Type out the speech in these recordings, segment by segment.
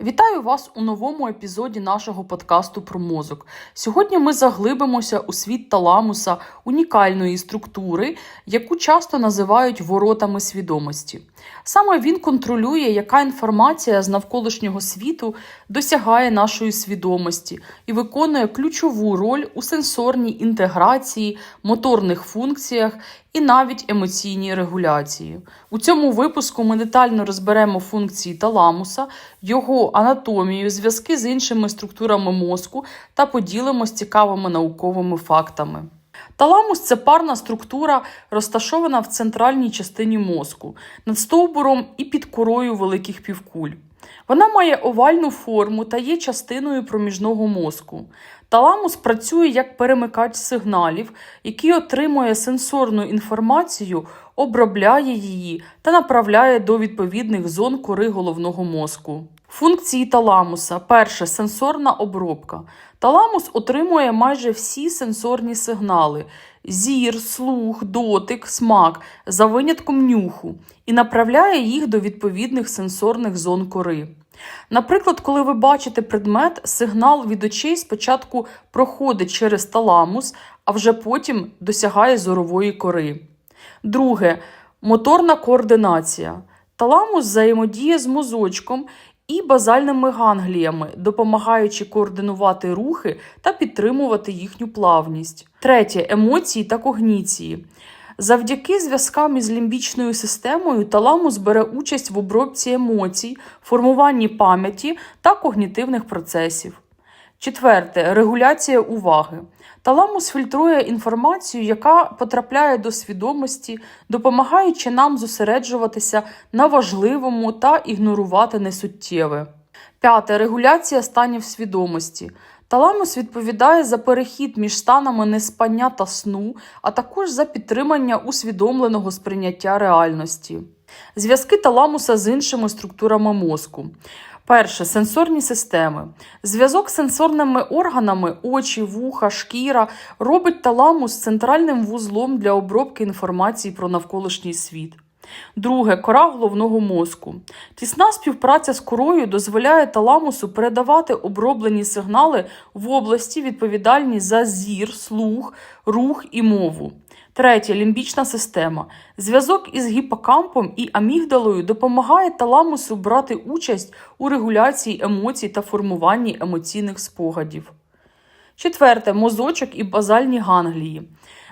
Вітаю вас у новому епізоді нашого подкасту про мозок. Сьогодні ми заглибимося у світ таламуса, унікальної структури, яку часто називають воротами свідомості. Саме він контролює, яка інформація з навколишнього світу досягає нашої свідомості і виконує ключову роль у сенсорній інтеграції, моторних функціях і навіть емоційній регуляції. У цьому випуску ми детально розберемо функції таламуса, його анатомію, зв'язки з іншими структурами мозку та поділимось цікавими науковими фактами. Таламус це парна структура, розташована в центральній частині мозку, над стовбуром і під корою великих півкуль. Вона має овальну форму та є частиною проміжного мозку. Таламус працює як перемикач сигналів, який отримує сенсорну інформацію, обробляє її та направляє до відповідних зон кори головного мозку. Функції таламуса. Перше сенсорна обробка. Таламус отримує майже всі сенсорні сигнали: зір, слух, дотик, смак за винятком нюху і направляє їх до відповідних сенсорних зон кори. Наприклад, коли ви бачите предмет, сигнал від очей спочатку проходить через таламус, а вже потім досягає зорової кори. Друге моторна координація. Таламус взаємодіє з мозочком і базальними гангліями, допомагаючи координувати рухи та підтримувати їхню плавність. Третє емоції та когніції. Завдяки зв'язкам із лімбічною системою таламус бере участь в обробці емоцій, формуванні пам'яті та когнітивних процесів. Четверте регуляція уваги. Таламус фільтрує інформацію, яка потрапляє до свідомості, допомагаючи нам зосереджуватися на важливому та ігнорувати несуттєве. П'яте регуляція станів свідомості. Таламус відповідає за перехід між станами неспання та сну, а також за підтримання усвідомленого сприйняття реальності. Зв'язки таламуса з іншими структурами мозку. Перше сенсорні системи. Зв'язок з сенсорними органами, очі, вуха, шкіра робить таламус центральним вузлом для обробки інформації про навколишній світ. Друге кора головного мозку. Тісна співпраця з корою дозволяє таламусу передавати оброблені сигнали в області, відповідальні за зір, слух, рух і мову. Третє лімбічна система. Зв'язок із гіпокампом і амігдалою допомагає таламусу брати участь у регуляції емоцій та формуванні емоційних спогадів. Четверте мозочок і базальні ганглії.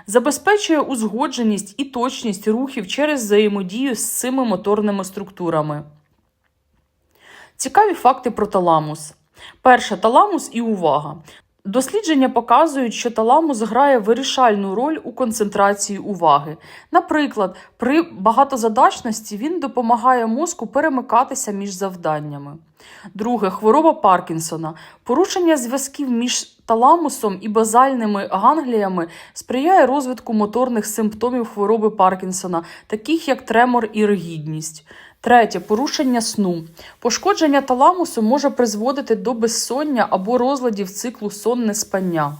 Забезпечує узгодженість і точність рухів через взаємодію з цими моторними структурами. Цікаві факти про таламус. Перше таламус і увага. Дослідження показують, що таламус грає вирішальну роль у концентрації уваги. Наприклад, при багатозадачності він допомагає мозку перемикатися між завданнями. Друге хвороба Паркінсона. Порушення зв'язків між таламусом і базальними гангліями сприяє розвитку моторних симптомів хвороби Паркінсона, таких як тремор і ригідність. Третє порушення сну. Пошкодження таламусу може призводити до безсоння або розладів циклу сонне спання.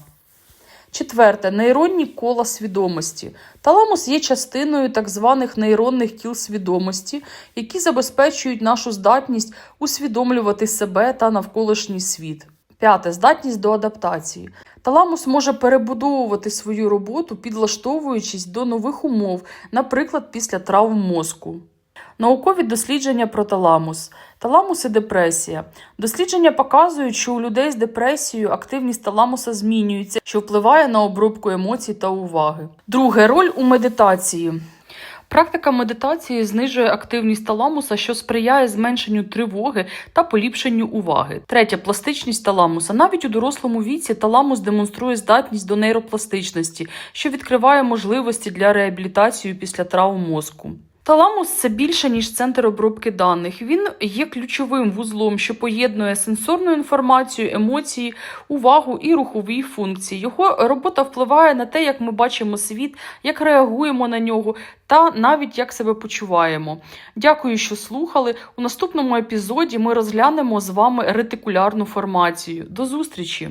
Четверте нейронні кола свідомості. Таламус є частиною так званих нейронних кіл свідомості, які забезпечують нашу здатність усвідомлювати себе та навколишній світ. П'яте здатність до адаптації. Таламус може перебудовувати свою роботу, підлаштовуючись до нових умов, наприклад, після травм мозку. Наукові дослідження про таламус. Таламус і депресія. Дослідження показують, що у людей з депресією активність таламуса змінюється, що впливає на обробку емоцій та уваги. Друге роль у медитації. Практика медитації знижує активність таламуса, що сприяє зменшенню тривоги та поліпшенню уваги. Третє пластичність таламуса. Навіть у дорослому віці таламус демонструє здатність до нейропластичності, що відкриває можливості для реабілітації після травм мозку. Таламус це більше, ніж центр обробки даних. Він є ключовим вузлом, що поєднує сенсорну інформацію, емоції, увагу і рухові функції. Його робота впливає на те, як ми бачимо світ, як реагуємо на нього, та навіть як себе почуваємо. Дякую, що слухали. У наступному епізоді ми розглянемо з вами ретикулярну формацію. До зустрічі!